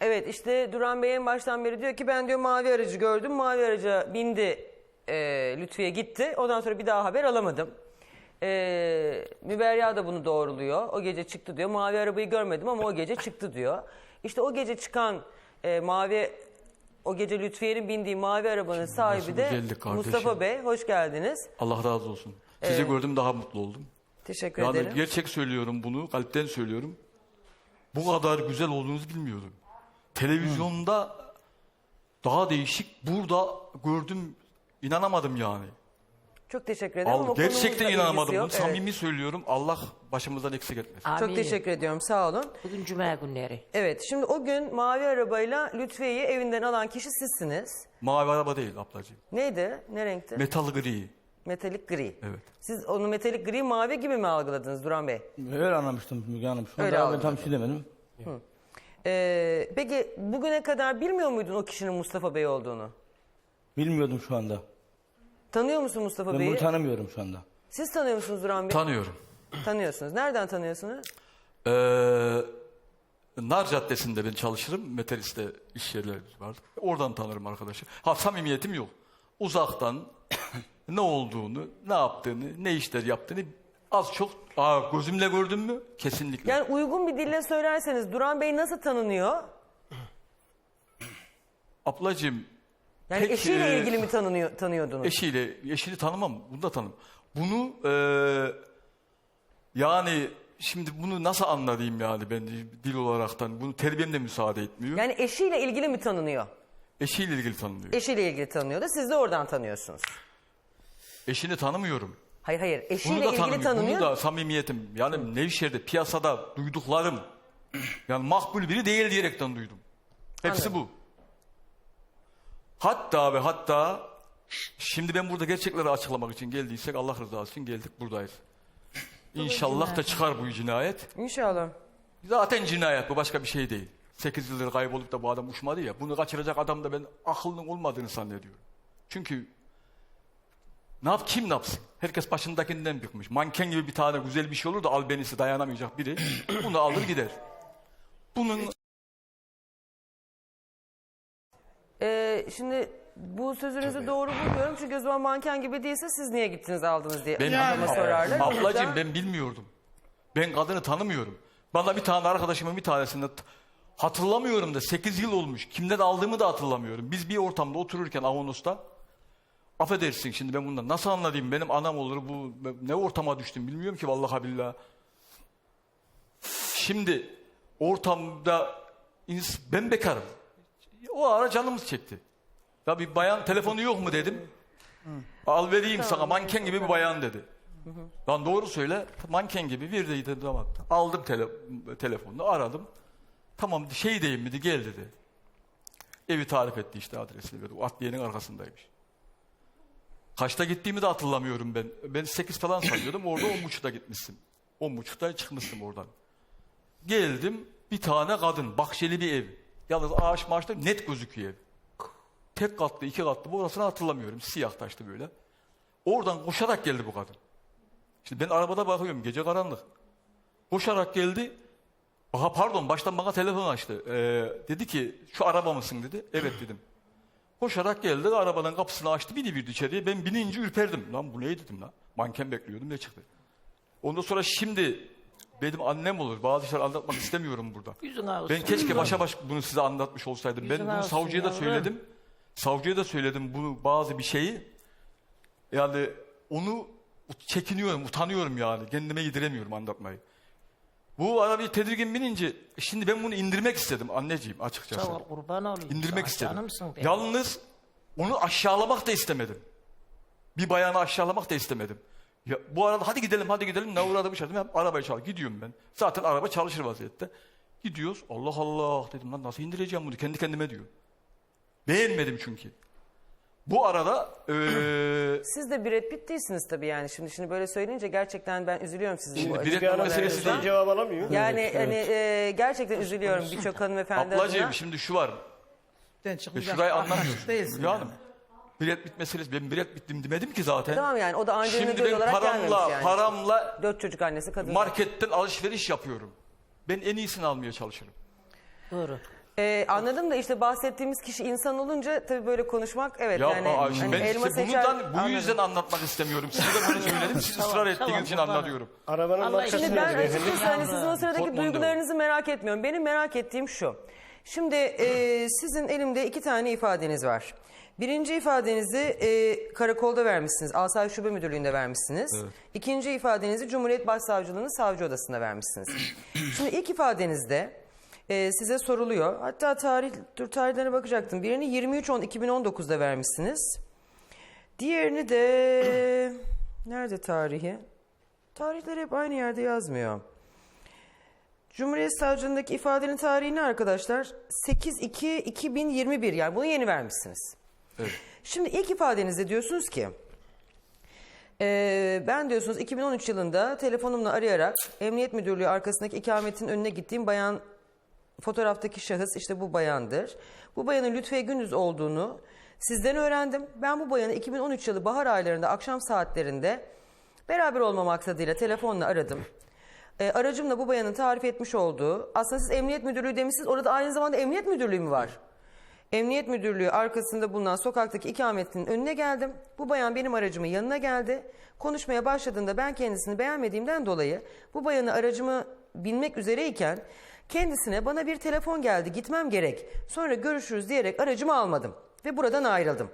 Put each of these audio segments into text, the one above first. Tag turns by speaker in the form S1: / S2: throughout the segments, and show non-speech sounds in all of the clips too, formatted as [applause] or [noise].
S1: Evet işte Duran Bey en baştan beri diyor ki ben diyor mavi aracı gördüm. Mavi araca bindi e, Lütfiye gitti. Ondan sonra bir daha haber alamadım. E, Müberya da bunu doğruluyor. O gece çıktı diyor. Mavi arabayı görmedim ama o gece çıktı diyor. İşte o gece çıkan e, mavi o gece Lütfiye'nin bindiği mavi arabanın sahibi de
S2: kardeşim.
S1: Mustafa Bey. Hoş geldiniz.
S2: Allah razı olsun. Sizi gördüm daha mutlu oldum.
S1: Teşekkür
S2: Yani
S1: ederim.
S2: gerçek söylüyorum bunu, kalpten söylüyorum. Bu kadar güzel olduğunuzu bilmiyordum. Televizyonda daha değişik, burada gördüm, inanamadım yani.
S1: Çok teşekkür ederim. ama
S2: Al, gerçekten
S1: konumuzla
S2: inanamadım.
S1: ilgisi
S2: Bunu
S1: yok. Evet.
S2: samimi söylüyorum. Allah başımızdan eksik etmesin.
S1: Çok
S3: Amin.
S1: teşekkür ediyorum. Sağ olun.
S3: Bugün cuma günleri.
S1: Evet şimdi o gün mavi arabayla Lütfiye'yi evinden alan kişi sizsiniz.
S2: Mavi araba değil ablacığım.
S1: Neydi? Ne renkti?
S2: Metal gri.
S1: metalik gri.
S2: Evet.
S1: Siz onu metalik gri mavi gibi mi algıladınız Duran Bey?
S4: Öyle anlamıştım Müge Hanım. Şu
S1: Öyle
S4: anda ben
S1: anladım.
S4: tam şey demedim.
S1: Ee, peki bugüne kadar bilmiyor muydun o kişinin Mustafa Bey olduğunu?
S4: Bilmiyordum şu anda.
S1: Tanıyor musun Mustafa
S4: Ben
S1: Bey'i?
S4: bunu tanımıyorum şu anda.
S1: Siz tanıyor musunuz Duran Bey?
S2: Tanıyorum.
S1: Tanıyorsunuz. Nereden tanıyorsunuz?
S2: Ee, Nar Caddesi'nde ben çalışırım. Metalist'te iş yerlerimiz var. Oradan tanırım arkadaşı. Ha samimiyetim yok. Uzaktan [coughs] ne olduğunu, ne yaptığını, ne işler yaptığını az çok aa, gözümle gördüm mü? Kesinlikle.
S1: Yani uygun bir dille söylerseniz Duran Bey nasıl tanınıyor?
S2: Ablacığım
S1: Yani
S2: Peki,
S1: eşiyle
S2: e,
S1: ilgili mi tanınıyor, tanıyordunuz?
S2: eşiyle, eşini tanımam. Bunu da tanım. Bunu eee, yani şimdi bunu nasıl anlatayım yani ben dil olaraktan. Bunu terbiyem de müsaade etmiyor.
S1: Yani eşiyle ilgili mi tanınıyor?
S2: Eşiyle ilgili tanınıyor.
S1: Eşiyle ilgili tanınıyordu. Siz de oradan tanıyorsunuz.
S2: Eşini tanımıyorum.
S1: Hayır hayır.
S2: Bunu
S1: Eşiyle
S2: da
S1: ilgili
S2: tanımıyorum.
S1: tanınıyor.
S2: Bunu da samimiyetim. Yani Nevşehir'de piyasada duyduklarım. Yani makbul biri değil diyerekten duydum. Hepsi
S1: Anladım.
S2: bu. Hatta ve hatta şimdi ben burada gerçekleri açıklamak için geldiysek Allah rızası için geldik buradayız. İnşallah da çıkar bu cinayet.
S1: İnşallah.
S2: Zaten cinayet bu başka bir şey değil. 8 yıldır kaybolup da bu adam uçmadı ya. Bunu kaçıracak adam da ben aklının olmadığını zannediyorum. Çünkü ne yap kim ne yapsın? Herkes başındakinden bıkmış. Manken gibi bir tane güzel bir şey olur da albenisi dayanamayacak biri [clears throat] bunu alır gider. Bunun
S1: Ee, şimdi bu sözünüzü doğru bulmuyorum. Çünkü o zaman manken gibi değilse siz niye gittiniz aldınız diye
S2: ben
S1: adama sorarlar.
S2: Ablacığım ben bilmiyordum. Ben kadını tanımıyorum. Bana bir tane arkadaşımın bir tanesinde hatırlamıyorum da 8 yıl olmuş. Kimden aldığımı da hatırlamıyorum. Biz bir ortamda otururken Avanos'ta affedersin şimdi ben bundan nasıl anlayayım benim anam olur bu ne ortama düştüm bilmiyorum ki vallahi billahi. Şimdi ortamda ben bekarım. O ara canımız çekti. Ya bir bayan telefonu yok mu dedim. Al vereyim sana manken gibi bir bayan dedi. Lan doğru söyle manken gibi bir dedi damat. Aldım tele, telefonunu aradım. Tamam şey deyim miydi gel dedi. Evi tarif etti işte adresini verdi. O adliyenin arkasındaymış. Kaçta gittiğimi de hatırlamıyorum ben. Ben 8 falan sanıyordum. Orada 10.30'da gitmişsin. 10.30'da çıkmıştım oradan. Geldim bir tane kadın. Bahçeli bir ev. Yalnız ağaç maaşta net gözüküyor ev. Tek katlı, iki katlı. Bu orasını hatırlamıyorum. Siyah taştı böyle. Oradan koşarak geldi bu kadın. Şimdi ben arabada bakıyorum. Gece karanlık. Koşarak geldi. Aha pardon baştan bana telefon açtı. Ee, dedi ki şu araba mısın dedi. Evet dedim. Koşarak geldi arabanın kapısını açtı bini bir içeriye. Ben binince ürperdim. Lan bu ne dedim lan. Manken bekliyordum ne çıktı. Ondan sonra şimdi benim annem olur. Bazı şeyler anlatmak istemiyorum burada.
S3: Yüzün ağzı.
S2: Ben keşke başa baş bunu size anlatmış olsaydım. Ben
S3: Yüzün
S2: bunu
S3: olsun
S2: savcıya da
S3: yavrum.
S2: söyledim. Savcıya da söyledim bunu bazı bir şeyi. Yani onu çekiniyorum, utanıyorum yani. Kendime yediremiyorum anlatmayı. Bu araba tedirgin binince şimdi ben bunu indirmek istedim anneciğim açıkçası.
S3: Sağ ol kurban olayım.
S2: İndirmek
S3: Sağ-
S2: istedim. Yalnız onu aşağılamak da istemedim. Bir bayanı aşağılamak da istemedim. Ya, bu arada hadi gidelim hadi gidelim ne uğradı bir şey dedim. Arabayı çal gidiyorum ben. Zaten araba çalışır vaziyette. Gidiyoruz. Allah Allah dedim lan nasıl indireceğim bunu kendi kendime diyor. Beğenmedim çünkü. Bu arada eee [clears throat]
S1: Siz de Brad Pitt değilsiniz tabii yani. Şimdi şimdi böyle söyleyince gerçekten ben üzülüyorum sizin
S2: Şimdi
S1: bu
S2: Brad Pitt
S1: açıklamalarınızdan.
S2: meselesi değil.
S5: cevap alamıyor.
S1: Yani hani e, gerçekten üzülüyorum birçok hanımefendi
S2: ablacığım
S1: adına.
S2: şimdi şu var.
S6: Sen
S2: E,
S6: çıkmayacak
S2: şurayı anlamıyorsun.
S6: değilsin.
S2: Hülya Hanım. Brad Pitt meselesi. Ben Brad Pitt'im demedim ki zaten.
S1: Tamam yani o da Angelina
S2: Şimdi
S1: Jolie
S2: ben
S1: olarak gelmemiş
S2: paramla,
S1: yani.
S2: paramla
S1: Dört çocuk annesi kadın.
S2: marketten alışveriş yapıyorum. Ben en iyisini almaya çalışırım.
S3: Doğru.
S1: Ee, anladım da işte bahsettiğimiz kişi insan olunca tabii böyle konuşmak evet
S2: Ya
S1: yani
S2: şimdi
S1: hani
S2: ben
S1: elma
S2: işte
S1: seçer-
S2: bundan, bu
S1: Anladım.
S2: yüzden anlatmak istemiyorum. Size de bunu [laughs] söyledim. Siz ısrar ettiğiniz
S3: tamam,
S2: için
S3: tamam.
S2: anlatıyorum.
S5: Arabanın
S3: Allah
S5: markası
S1: Şimdi
S3: Şimdi
S1: ben
S5: efendim?
S1: açıkçası hani sizin o sıradaki
S2: Mondeo.
S1: duygularınızı merak etmiyorum. Benim merak ettiğim şu. Şimdi e, sizin elimde iki tane ifadeniz var. Birinci ifadenizi e, karakolda vermişsiniz. Asayiş Şube Müdürlüğü'nde vermişsiniz. İkinci ifadenizi Cumhuriyet Başsavcılığı'nın savcı odasında vermişsiniz. [clears throat] Şimdi ilk ifadenizde e, size soruluyor. Hatta tarih, dur tarihlerine bakacaktım. Birini 23.10.2019'da vermişsiniz. Diğerini de... Nerede tarihi? Tarihleri hep aynı yerde yazmıyor. Cumhuriyet Savcılığındaki ifadenin tarihini arkadaşlar 8-2-2021 yani bunu yeni vermişsiniz.
S2: Evet.
S1: Şimdi ilk ifadenizde diyorsunuz ki eee, ben diyorsunuz 2013 yılında telefonumla arayarak Emniyet Müdürlüğü arkasındaki ikametin önüne gittiğim bayan fotoğraftaki şahıs işte bu bayandır. Bu bayanın Lütfiye Gündüz olduğunu sizden öğrendim. Ben bu bayanı 2013 yılı bahar aylarında akşam saatlerinde beraber olma maksadıyla telefonla aradım. E, aracımla bu bayanın tarif etmiş olduğu aslında siz Emniyet Müdürlüğü demişsiniz orada aynı zamanda Emniyet Müdürlüğü mü var? Emniyet Müdürlüğü arkasında bulunan sokaktaki ikametinin önüne geldim. Bu bayan benim aracımın yanına geldi. Konuşmaya başladığında ben kendisini beğenmediğimden dolayı bu bayanı aracımı binmek üzereyken kendisine bana bir telefon geldi gitmem gerek sonra görüşürüz diyerek aracımı almadım ve buradan ayrıldım.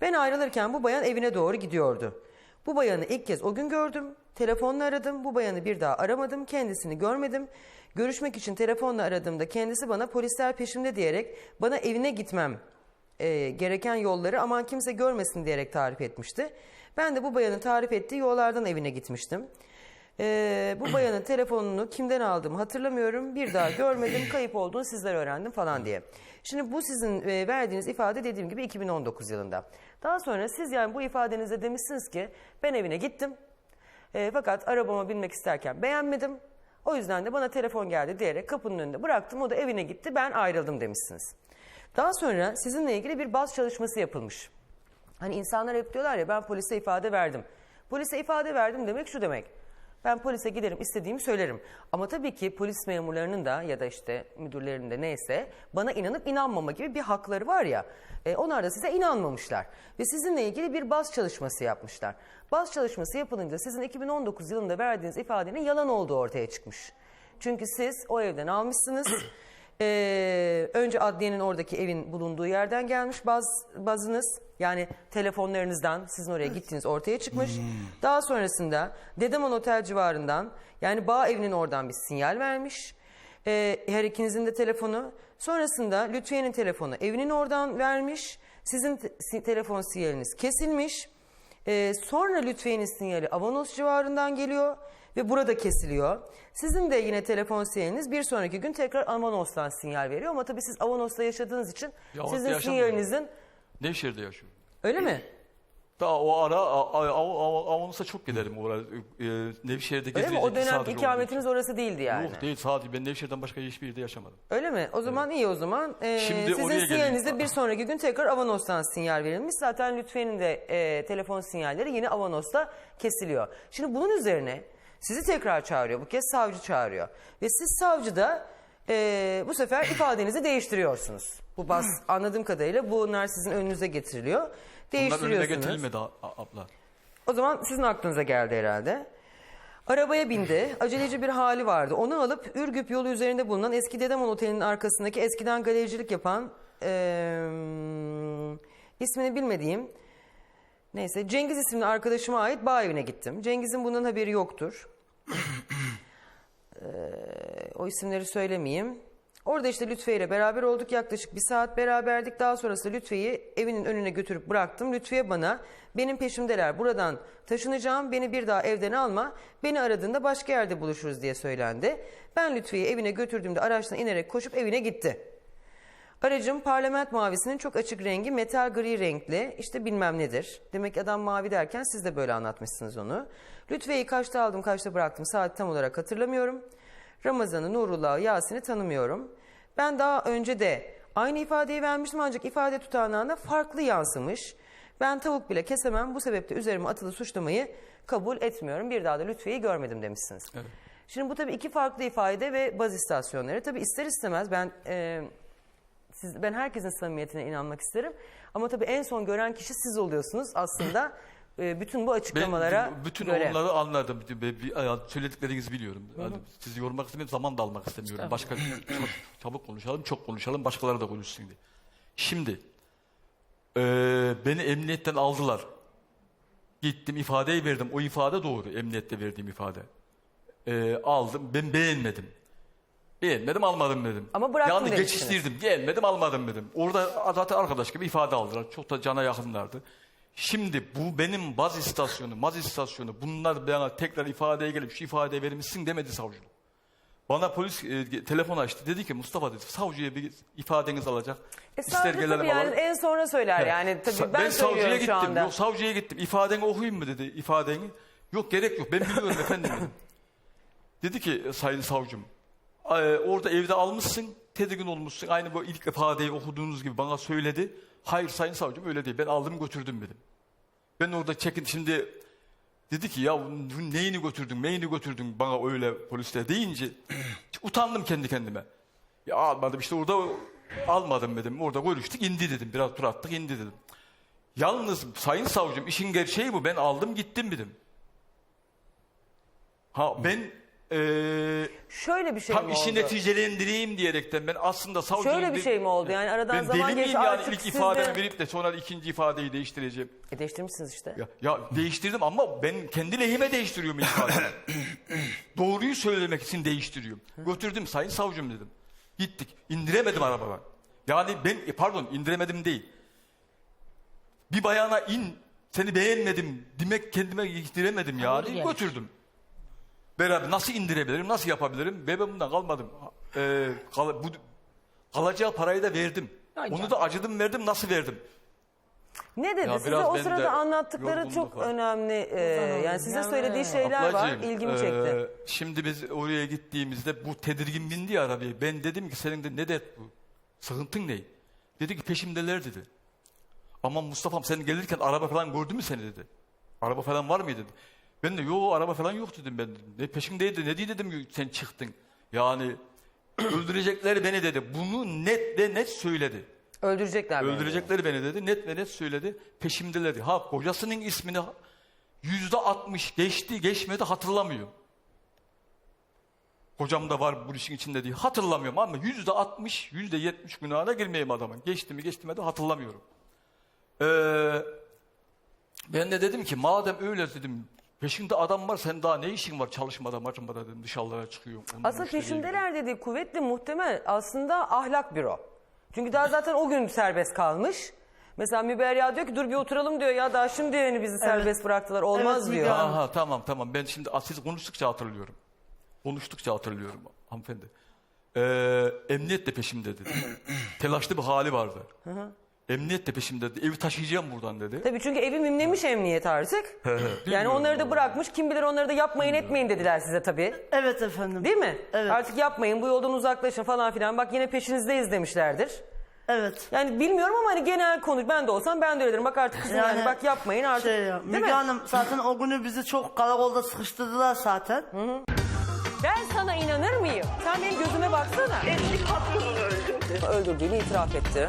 S1: Ben ayrılırken bu bayan evine doğru gidiyordu. Bu bayanı ilk kez o gün gördüm. Telefonla aradım. Bu bayanı bir daha aramadım. Kendisini görmedim. Görüşmek için telefonla aradığımda kendisi bana polisler peşimde diyerek bana evine gitmem e, gereken yolları aman kimse görmesin diyerek tarif etmişti. Ben de bu bayanın tarif ettiği yollardan evine gitmiştim. E, bu bayanın telefonunu kimden aldığımı hatırlamıyorum. Bir daha görmedim. Kayıp olduğunu sizler öğrendim falan diye. Şimdi bu sizin e, verdiğiniz ifade dediğim gibi 2019 yılında. Daha sonra siz yani bu ifadenizde demişsiniz ki ben evine gittim. E, fakat arabama binmek isterken beğenmedim. O yüzden de bana telefon geldi diyerek kapının önünde bıraktım. O da evine gitti ben ayrıldım demişsiniz. Daha sonra sizinle ilgili bir baz çalışması yapılmış. Hani insanlar hep diyorlar ya ben polise ifade verdim. Polise ifade verdim demek şu demek. Ben polise giderim istediğimi söylerim. Ama tabii ki polis memurlarının da ya da işte müdürlerinin de neyse bana inanıp inanmama gibi bir hakları var ya. E, onlar da size inanmamışlar. Ve sizinle ilgili bir baz çalışması yapmışlar. Baz çalışması yapılınca sizin 2019 yılında verdiğiniz ifadenin yalan olduğu ortaya çıkmış. Çünkü siz o evden almışsınız. Ee, önce adliyenin oradaki evin bulunduğu yerden gelmiş baz, bazınız. Yani telefonlarınızdan sizin oraya gittiğiniz ortaya çıkmış. Daha sonrasında Dedeman Otel civarından yani bağ evinin oradan bir sinyal vermiş. Ee, her ikinizin de telefonu. Sonrasında Lütfiye'nin telefonu evinin oradan vermiş. Sizin te- si- telefon sinyaliniz kesilmiş. Ee, sonra Lütfiye'nin sinyali Avanos civarından geliyor ve burada kesiliyor. Sizin de yine telefon sinyaliniz bir sonraki gün tekrar Avanos'tan sinyal veriyor ama tabii siz Avanos'ta yaşadığınız için
S2: Ya orada
S1: sizin
S2: yaşamıyorum.
S1: sinyalinizin
S2: Nevşehir'de yaşıyorum.
S1: öyle mi?
S2: Daha o ara a- a- a- a- Avanos'a çok giderim. Orada, e, Nevşehir'de
S1: Öyle mi?
S2: gezilecek
S1: O
S2: bir
S1: dönem
S2: olduğu
S1: ikametiniz orası değildi
S2: için.
S1: yani.
S2: Yok değil sadece ben Nevşehir'den başka hiçbir yerde yaşamadım.
S1: Öyle mi? O zaman iyi o zaman. Ee,
S2: Şimdi
S1: sizin
S2: oraya
S1: sinyalinizde
S2: geleyim.
S1: bir sonraki gün tekrar Avanos'tan sinyal verilmiş. Zaten Lütfiye'nin de e, telefon sinyalleri yine Avanos'ta kesiliyor. Şimdi bunun üzerine sizi tekrar çağırıyor. Bu kez savcı çağırıyor. Ve siz savcıda e, bu sefer ifadenizi değiştiriyorsunuz. Bu bas [clears throat] anladığım kadarıyla bunlar sizin önünüze getiriliyor.
S2: Bunlar önüne
S1: Değiştiriyorsunuz.
S2: getirilmedi a- a- abla.
S1: O zaman sizin aklınıza geldi herhalde. Arabaya bindi. [clears throat] Aceleci bir hali vardı. Onu alıp Ürgüp yolu üzerinde bulunan eski Dedemon Oteli'nin arkasındaki eskiden galericilik yapan eee, ismini bilmediğim neyse Cengiz isimli arkadaşıma ait bağ evine gittim. Cengiz'in bunun haberi yoktur. Eee, [clears throat] o isimleri söylemeyeyim. Orada işte Lütfiye ile beraber olduk. Yaklaşık bir saat beraberdik. Daha sonrasında Lütfiye'yi evinin önüne götürüp bıraktım. Lütfiye bana benim peşimdeler buradan taşınacağım. Beni bir daha evden alma. Beni aradığında başka yerde buluşuruz diye söylendi. Ben Lütfiye'yi evine götürdüğümde araçtan inerek koşup evine gitti. Aracım parlament mavisinin çok açık rengi metal gri renkli işte bilmem nedir. Demek adam mavi derken siz de böyle anlatmışsınız onu. Lütfiye'yi kaçta aldım kaçta bıraktım saat tam olarak hatırlamıyorum. Ramazan'ı, Nurullah'ı, Yasin'i tanımıyorum. Ben daha önce de aynı ifadeyi vermiştim ancak ifade tutanağına farklı yansımış. Ben tavuk bile kesemem bu sebeple üzerime atılı suçlamayı kabul etmiyorum. Bir daha da Lütfiye'yi görmedim demişsiniz. Şimdi bu tabii iki farklı ifade ve baz istasyonları. Tabii ister istemez ben... e, Siz, ben herkesin samimiyetine inanmak isterim. Ama tabii en son gören kişi siz oluyorsunuz aslında. [clears throat] e, bütün bu
S2: Ben
S1: açıklamalara
S2: b- bütün
S1: göre.
S2: onları anladım. Söylediklerinizi biliyorum. Yani sizi yormak istemiyorum, zaman da almak istemiyorum. Başka çok [clears throat] çabuk konuşalım, çok konuşalım, başkaları da konuşsun diye. Şimdi eee, beni emniyetten aldılar. Gittim ifadeyi verdim. O ifade doğru. Emniyette verdiğim ifade. Eee, aldım. Ben beğenmedim. Beğenmedim almadım dedim.
S1: Ama bıraktım
S2: Yani
S1: demişsiniz.
S2: geçiştirdim. Beğenmedim almadım dedim. Orada zaten arkadaş gibi ifade aldılar. Çok da cana yakınlardı. Şimdi bu benim baz istasyonu, baz istasyonu bunlar bana tekrar ifadeye gelip şu ifadeyi vermişsin demedi savcılık. Bana polis e, telefon açtı. Dedi ki Mustafa dedi savcıya bir ifadeniz alacak.
S1: E, savcı tabii yani en sonra söyler yani tabii
S2: Sa-
S1: ben,
S2: savcıya
S1: söylüyorum
S2: gittim.
S1: şu anda.
S2: Yok savcıya gittim. İfadeni okuyayım mı dedi ifadeni. Yok gerek yok. Ben biliyorum [laughs] efendim dedim. Dedi ki sayın savcım orada evde almışsın tedirgin olmuşsun. Aynı bu ilk ifadeyi okuduğunuz gibi bana söyledi. Hayır sayın savcım öyle değil. Ben aldım götürdüm dedim. Ben orada çekin şimdi dedi ki ya neyini götürdün neyini götürdün bana öyle polisler deyince [clears throat] utandım kendi kendime. Ya almadım işte orada almadım dedim. Orada görüştük indi dedim. Biraz tur attık indi dedim. Yalnız sayın savcım işin gerçeği bu. Ben aldım gittim dedim. Ha ben eee
S1: Şöyle bir şey
S2: tam
S1: mi
S2: işi
S1: oldu?
S2: neticelendireyim diyerekten ben aslında savcının...
S1: Şöyle bir şey mi oldu? Yani aradan
S2: ben
S1: zaman
S2: deli
S1: geçti
S2: miyim yani
S1: artık
S2: ilk
S1: siz
S2: ifademi
S1: de...
S2: verip de sonra ikinci ifadeyi değiştireceğim.
S1: E, değiştirmişsiniz işte.
S2: Ya, ya değiştirdim ama ben kendi lehime değiştiriyorum ifadeyi. [coughs] Doğruyu söylemek için değiştiriyorum. Götürdüm sayın savcım dedim. Gittik. İndiremedim arabadan. Yani ben e, pardon indiremedim değil. Bir bayana in seni beğenmedim demek kendime indiremedim yani. Götürdüm. Beraber nasıl indirebilirim, nasıl yapabilirim? Ve ben bundan kalmadım. Ee, kal- bu, kalacağı parayı da verdim.
S3: Ay
S2: Onu da acıdım verdim, nasıl verdim?
S1: Ne dedi
S2: Ya
S1: size
S2: biraz
S1: o
S2: benim de
S1: sırada anlattıkları
S2: yorgunluk
S1: çok
S2: var.
S1: önemli. e, yani size
S3: Yani-
S1: söylediği şeyler var.
S2: Ablacığım,
S1: ilgimi
S2: eee,
S1: çekti.
S2: şimdi biz oraya gittiğimizde bu tedirgin bindi ya arabaya. Ben dedim ki senin de ne dert bu? Sıkıntın ne? Dedi ki peşimdeler dedi. Ama Mustafa'm sen gelirken araba falan gördü mü seni dedi. Araba falan var mıydı dedi. Ben de yo araba falan yok dedim ben. Ne peşimdeydi ne diye dedim sen çıktın. Yani [clears throat] öldürecekler beni dedi. Bunu net ve net söyledi.
S1: Öldürecekler beni.
S2: Öldürecekleri beni dedi. Net ve net söyledi. Peşimdelerdi. Ha kocasının ismini yüzde altmış geçti geçmedi hatırlamıyorum. Kocam da var bu işin içinde diye hatırlamıyorum ama yüzde altmış, yüzde yetmiş günahına girmeyeyim adamın. Geçti mi geçti mi de hatırlamıyorum. Ee, ben de dedim ki madem öyle dedim peşinde adam var sen daha ne işin var çalışmada maçmada dedim dışarılara çıkıyor. Onun
S1: Aslında
S2: müşteriye
S1: peşindeler dediği kuvvetli muhtemel aslında ahlak büro. Çünkü daha zaten o gün serbest kalmış. Mesela Müberya diyor ki dur bir oturalım diyor ya daha şimdi yani bizi serbest bıraktılar olmaz
S3: Evet,
S1: diyor.
S3: Hanım.
S2: Aha tamam tamam ben şimdi siz konuştukça hatırlıyorum. Konuştukça hatırlıyorum hanımefendi. Ee, emniyet de peşimde dedi. Telaşlı bir hali vardı. Emniyet de peşimde. Evi taşıyacağım buradan dedi.
S1: Tabii çünkü evi mimlemiş emniyet artık. yani onları da bırakmış kim bilir onları da yapmayın etmeyin dediler size tabii.
S5: Evet efendim.
S1: Değil mi?
S5: Evet.
S1: Artık yapmayın bu yoldan uzaklaşın falan filan bak yine peşinizdeyiz demişlerdir.
S5: Evet.
S1: Yani bilmiyorum ama hani genel konu ben de olsam ben de öyle derim. Bak artık kızım yani,
S5: Yani
S1: bak yapmayın artık.
S5: Şey ya,
S1: Değil
S5: Müge
S1: mi?
S5: Hanım zaten o günü bizi çok karakolda sıkıştırdılar zaten.
S1: Ben sana inanır mıyım? Sen benim gözüme baksana.
S6: Eski patronunu öldürdü.
S1: Öldürdüğünü itiraf etti.